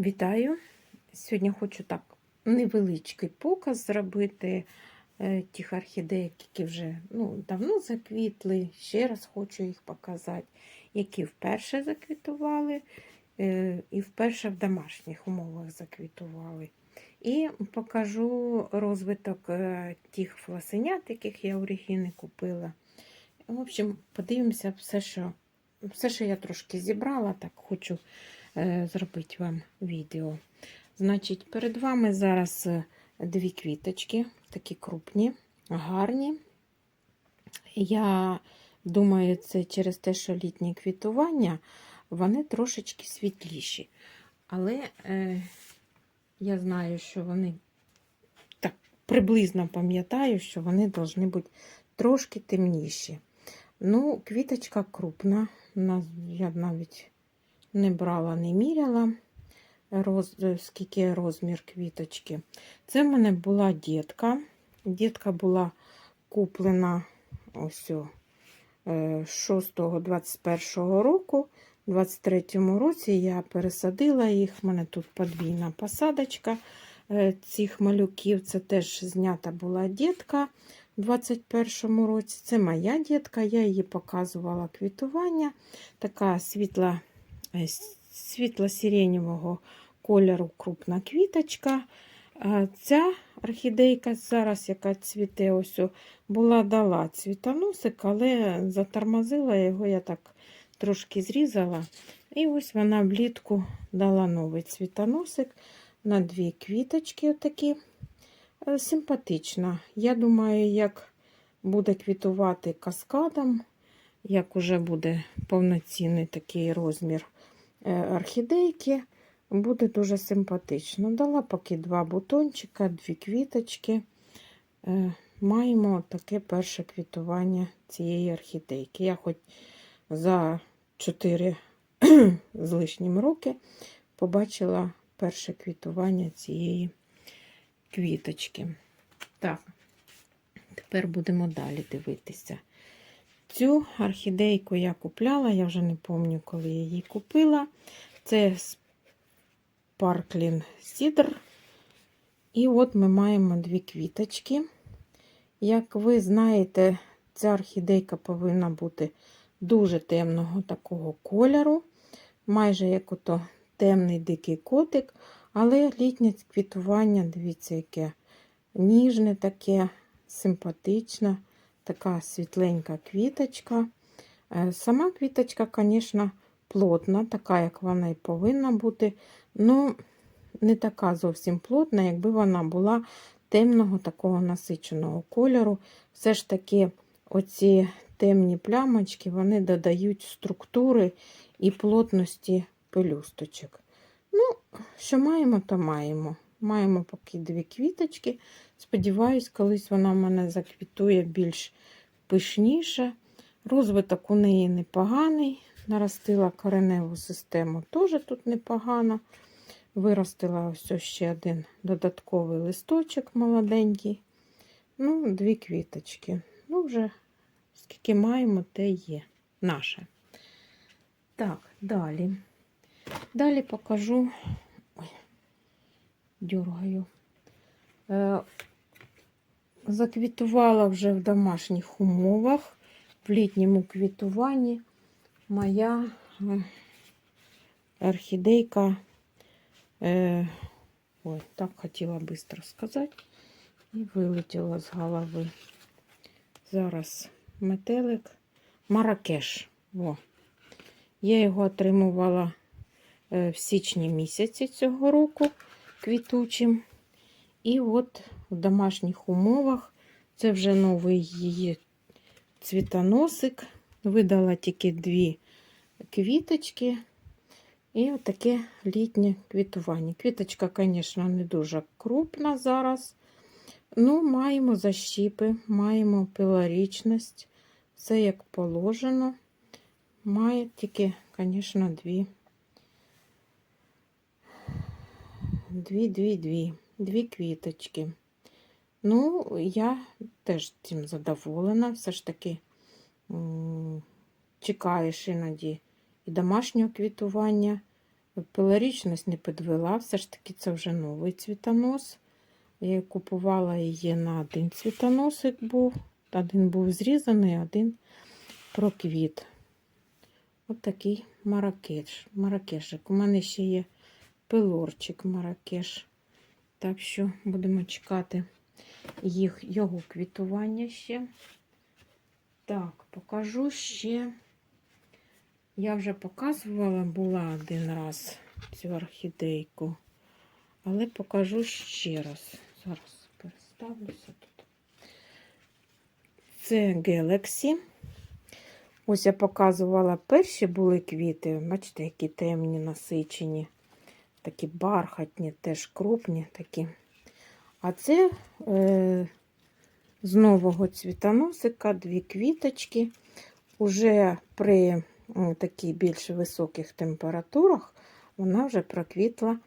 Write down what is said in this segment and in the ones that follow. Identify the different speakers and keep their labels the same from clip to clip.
Speaker 1: Вітаю! Сьогодні хочу так невеличкий показ зробити е, тих орхідеїк, які вже ну, давно заквітли. Ще раз хочу їх показати, які вперше заквітували е, і вперше в домашніх умовах заквітували. І покажу розвиток е, тих фласенят, яких я у Регіни купила. В общем, подивимося все, що, все, що я трошки зібрала, так хочу зробити вам відео. Значить, перед вами зараз е, дві квіточки, такі крупні, гарні. Я думаю, це через те, що літнє квітування, вони трошечки світліші. Але е, я знаю, що вони так приблизно пам'ятаю, що вони повинні бути трошки темніші. Ну, квіточка крупна, на- я навіть не брала, не міряла, роз, е, скільки розмір квіточки. Це в мене була дітка. Дітка була куплена ось е, 6-21 року. У 23-му році я пересадила їх. У мене тут подвійна посадочка е, цих малюків. Це теж знята була дітка у 21-му році. Це моя дітка, я її показувала квітування. Така світла, е, світло-сиреневого кольору крупна квіточка. Ця орхідейка зараз, яка цвіте, ось була дала цвітоносик, але затормозила його, я так трошки зрізала. І ось вона влітку дала новий цвітоносик на дві квіточки. отакі. Е, Симпатична. Я думаю, як буде квітувати каскадом, як уже буде повноцінний такий розмір орхідейки, буде дуже симпатично. Дала поки два бутончика, дві квіточки. Е, Маємо таке перше квітування цієї орхідейки. Я хоч за 4 з лишнім роки побачила перше квітування цієї квіточки. Так, тепер будемо далі дивитися. Цю орхідейку я купляла, я вже не пам'ятаю, коли я її купила. Це Sparkling Cedar. І от ми маємо дві квіточки. Як ви знаєте, ця орхідейка повинна бути дуже темного такого кольору, майже як ото темний дикий котик. Але літнє квітування, дивіться, яке ніжне, таке, симпатичне, така світленька квіточка. Е, Сама квіточка, звісно, плотна, така, як вона і повинна бути. Ну, не така зовсім плотна, якби вона була темного такого насиченого кольору. Все ж таки, оці темні плямочки, вони додають структури і плотності пелюсточок. Ну, що маємо, то маємо. Маємо поки дві квіточки. Сподіваюсь, колись вона в мене заквітує більш пишніше. Розвиток у неї непоганий. Наростила кореневу систему теж тут непогано. Виростила ось ще один додатковий листочок молоденький. Ну, дві квіточки. Ну, вже скільки маємо, те є наше. Так, далі. Далі покажу, ой, дергаю. Е, заквітувала вже в домашніх умовах, в літньому квітуванні моя е, орхідейка. Е, ой, так хотіла швидко сказати, і вилетіла з голови. Зараз метелик Маракеш. О. Я його отримувала в січні місяці цього року квітучим. І от в домашніх умовах це вже новий її цвітоносик. Видала тільки дві квіточки. І отаке літнє квітування. Квіточка, звісно, не дуже крупна зараз. Ну, маємо защіпи, маємо пилорічність, все як положено. Має тільки, звісно, дві. Дві, дві, квіточки. Ну, я теж цим задоволена. Все ж таки чекаєш іноді і домашнього квітування, Пилорічність не підвела, все ж таки це вже новий цвітонос. Я купувала її на один цвітоносик був. Один був зрізаний, один проквіт. От такий маракеш. маракешик. У мене ще є пилорчик маракеш. Так що будемо чекати їх, його квітування ще. Так, покажу ще. Я вже показувала, була один раз цю орхідейку, але покажу ще раз. Зараз переставлюся тут. Це Galaxy. Ось я показувала перші були квіти. Бачите, які темні, насичені, такі бархатні, теж крупні такі. А це е, з нового цвітоносика дві квіточки. Уже при таких більш високих температурах вона вже проквітла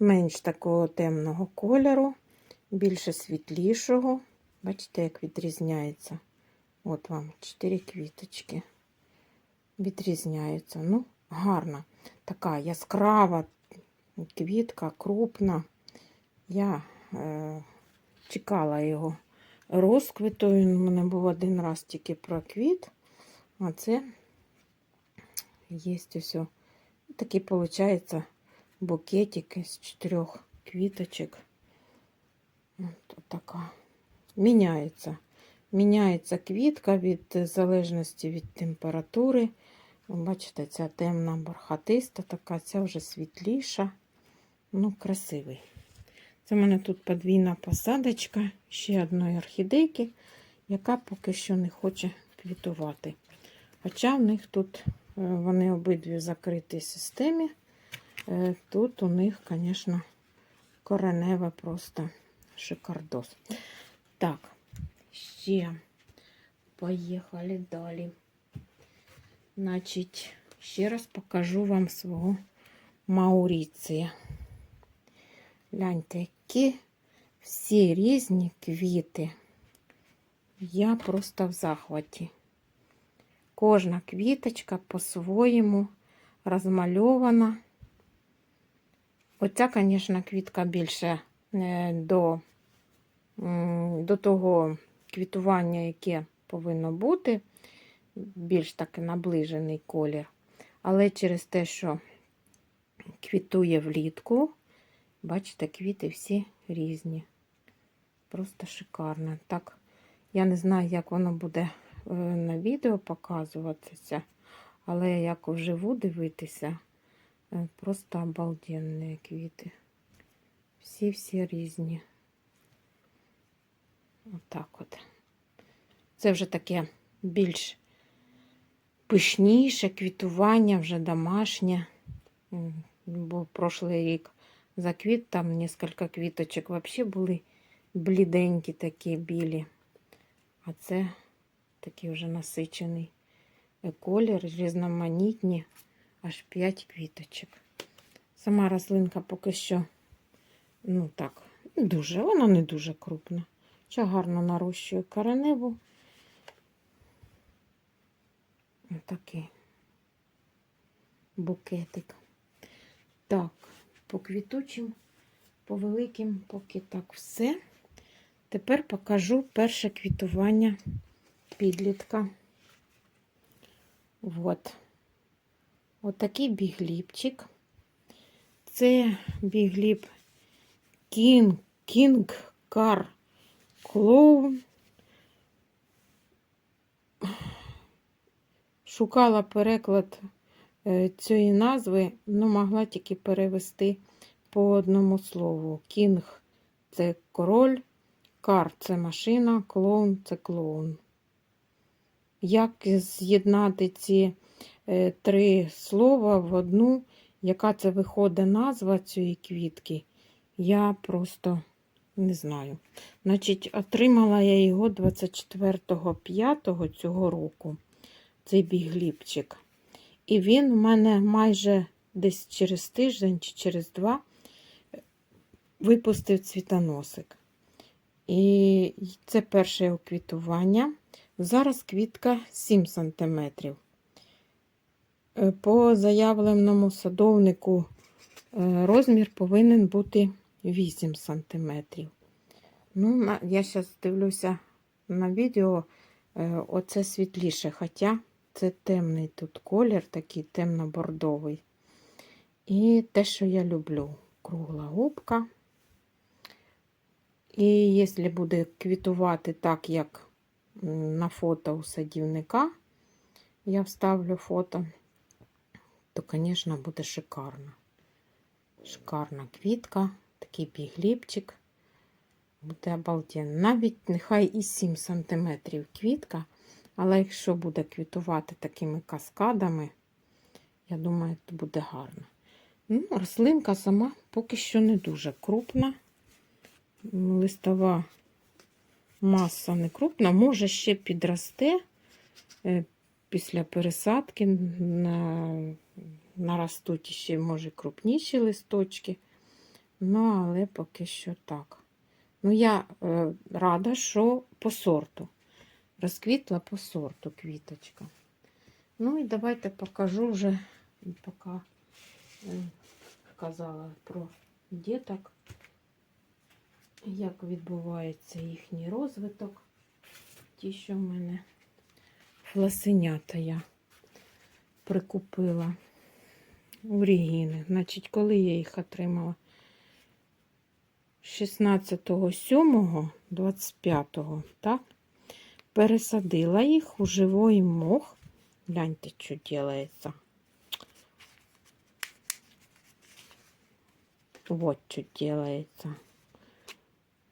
Speaker 1: менш такого темного кольору, більше світлішого. Бачите, як відрізняється. От вам чотири квіточки. Відрізняються. Ну, гарна. Така яскрава квітка, крупна. Я е, чекала його розквіту. Він у мене був один раз тільки проквіт. А це є ось такий, виходить, букетик з чотирьох квіточок. От така. Міняється. Міняється квітка від залежності від температури. Бачите, ця темна бархатиста, така, ця вже світліша. Ну, красивий. Це в мене тут подвійна посадочка ще одної орхідейки, яка поки що не хоче квітувати. Хоча в них тут е, вони обидві в закритій системі. Е, Тут у них, звісно, кореневе просто шикардос. Так, ще поїхали далі. Значить, ще раз покажу вам свого Мауріція. Гляньте, які всі різні квіти. Я просто в захваті. Кожна квіточка по-своєму розмальована. Оця, звісно, квітка більше е, до, до того квітування, яке повинно бути, більш таки наближений колір. Але через те, що квітує влітку, бачите, квіти всі різні. Просто шикарно. Так, я не знаю, як воно буде е, на відео показуватися, але як вживу дивитися, е, просто обалденні квіти. Всі-всі різні. Отак от. Це вже таке більш пишніше квітування, вже домашнє. Бо прошлий рік заквіт, там кілька квіточок взагалі були бліденькі такі білі. А це такий вже насичений колір, різноманітні, аж 5 квіточок. Сама рослинка поки що, ну так, дуже, вона не дуже крупна. Ще гарно нарощує кореневу. Отакий букетик. Так, по квітучим, по великим, поки так все. Тепер покажу перше квітування підлітка. От. Отакий бігліпчик. Це бігліп Кінг, Кінг Кар Клоун. Шукала переклад цієї назви, але могла тільки перевести по одному слову. Кінг це король, кар це машина, клоун це клоун. Як з'єднати ці е, три слова в одну, яка це виходить назва цієї квітки, я просто не знаю. Значить, отримала я його 24.05 цього року, цей бігліпчик. І він у мене майже десь через тиждень чи через два випустив цвітоносик. І це перше його квітування. Зараз квітка 7 см. По заявленому садовнику е, розмір повинен бути 8 см. Ну, я зараз дивлюся на відео, е, оце світліше, хоча це темний тут колір, такий темно-бордовий. І те, що я люблю, кругла губка. І якщо буде квітувати так, як на фото у садівника, я вставлю фото, то, звісно, буде шикарно. Шикарна квітка, такий бігліпчик. Буде обалденно. Навіть нехай і 7 см квітка, але якщо буде квітувати такими каскадами, я думаю, це буде гарно. Ну, рослинка сама поки що не дуже крупна. Листова маса не крупна, може ще підросте е, після пересадки. На, наростуть ще, може, крупніші листочки. Ну, але поки що так. Ну, я е, рада, що по сорту. Розквітла по сорту квіточка. Ну і давайте покажу вже, поки е, казала про діток, як відбувається їхній розвиток. Ті, що в мене фласенята я прикупила у Регіни. Значить, коли я їх отримала? 16.07.25, так? Пересадила їх у живий мох. Гляньте, що делается. Вот що делается.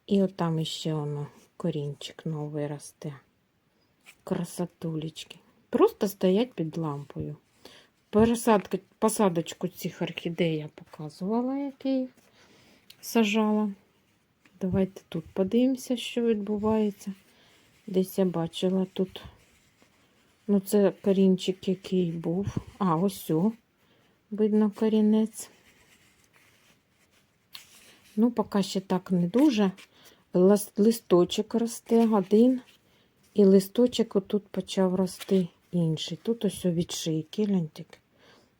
Speaker 1: І отам ще воно корінчик новий росте. Красотулечки. Просто стоять під лампою. Пересадка, посадочку цих орхідей я показувала, який сажала. Давайте тут подивимося, що відбувається. Десь я бачила тут. Ну, це корінчик, який був. А, ось о, видно корінець. Ну, поки ще так не дуже. Листочок росте один. І листочок отут почав рости інший. Тут ось від шийки, гляньте.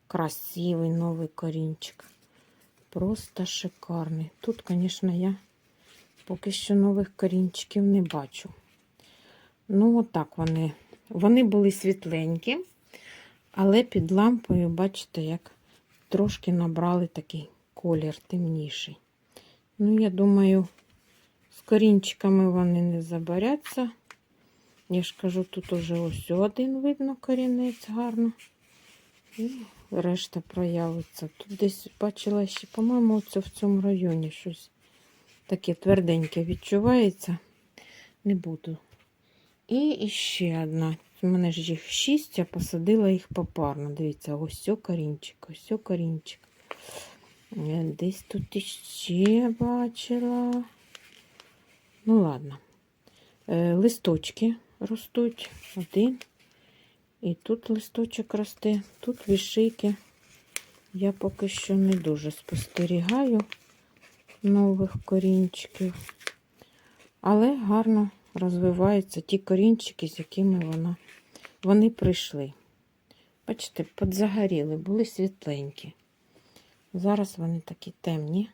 Speaker 1: Красивий новий корінчик. Просто шикарний. Тут, звісно, я поки що нових корінчиків не бачу. Ну, отак вони. Вони були світленькі, але під лампою, бачите, як трошки набрали такий колір темніший. Ну, я думаю, з корінчиками вони не забаряться. Я ж кажу, тут уже ось один видно корінець гарно. І решта проявиться. Тут десь бачила ще, по-моєму, це в цьому районі щось таке тверденьке відчувається. Не буду. І ще одна. У мене ж їх шість, я посадила їх попарно. Дивіться, ось корінчик, ось корінчик. Десь тут іще бачила. Ну, ладно. Е, Листочки ростуть. Один. І тут листочок росте, тут вішийки. Я поки що не дуже спостерігаю нових корінчиків. Але гарно розвиваються ті корінчики, з якими вона, вони прийшли. Бачите, подзагоріли, були світленькі. Зараз вони такі темні,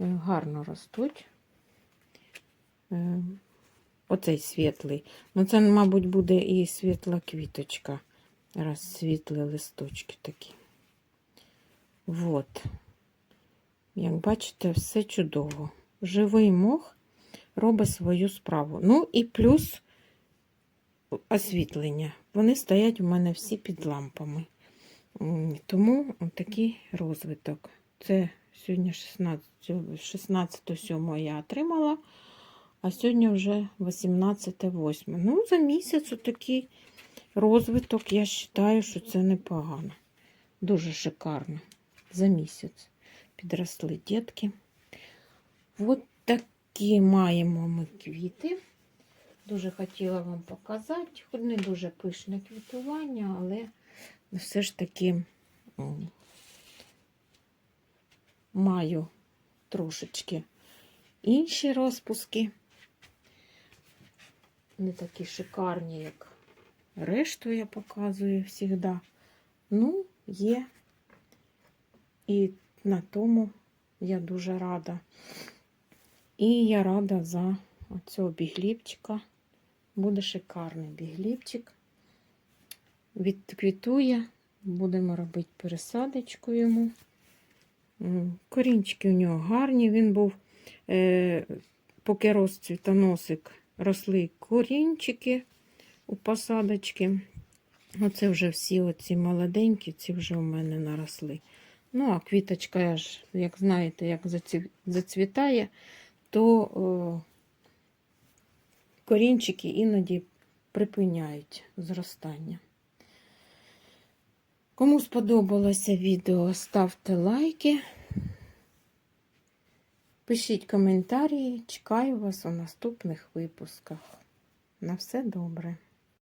Speaker 1: Е, гарно ростуть. Е, Оцей світлий. Ну, це, мабуть, буде і світла квіточка. Раз світлі листочки такі. Вот. Як бачите, все чудово. Живий мох робить свою справу. Ну і плюс освітлення. Вони стоять у мене всі під лампами. Тому такий розвиток. Це сьогодні 16, 16 я отримала, а сьогодні вже 18.08. Ну, за місяць такий розвиток, я вважаю, що це непогано. Дуже шикарно. За місяць підросли дітки. От такі маємо ми квіти. Дуже хотіла вам показати. Хоч не дуже пишне квітування, але все ж таки маю трошечки інші розпуски. Не такі шикарні, як решту я показую завжди. Ну, є І на тому я дуже рада. І я рада за оцього бігліпчика. Буде шикарний бігліпчик. Відквітує. Будемо робити пересадочку йому. Корінчики у нього гарні. Він був, е, поки рос цвітоносик, росли корінчики у посадочки. Оце вже всі оці молоденькі, ці вже у мене наросли. Ну, а квіточка, я ж, як знаєте, як зацвітає, то корінчики іноді припиняють зростання. Кому сподобалося відео, ставте лайки. Пишіть коментарі. Чекаю вас у наступних випусках. На все добре.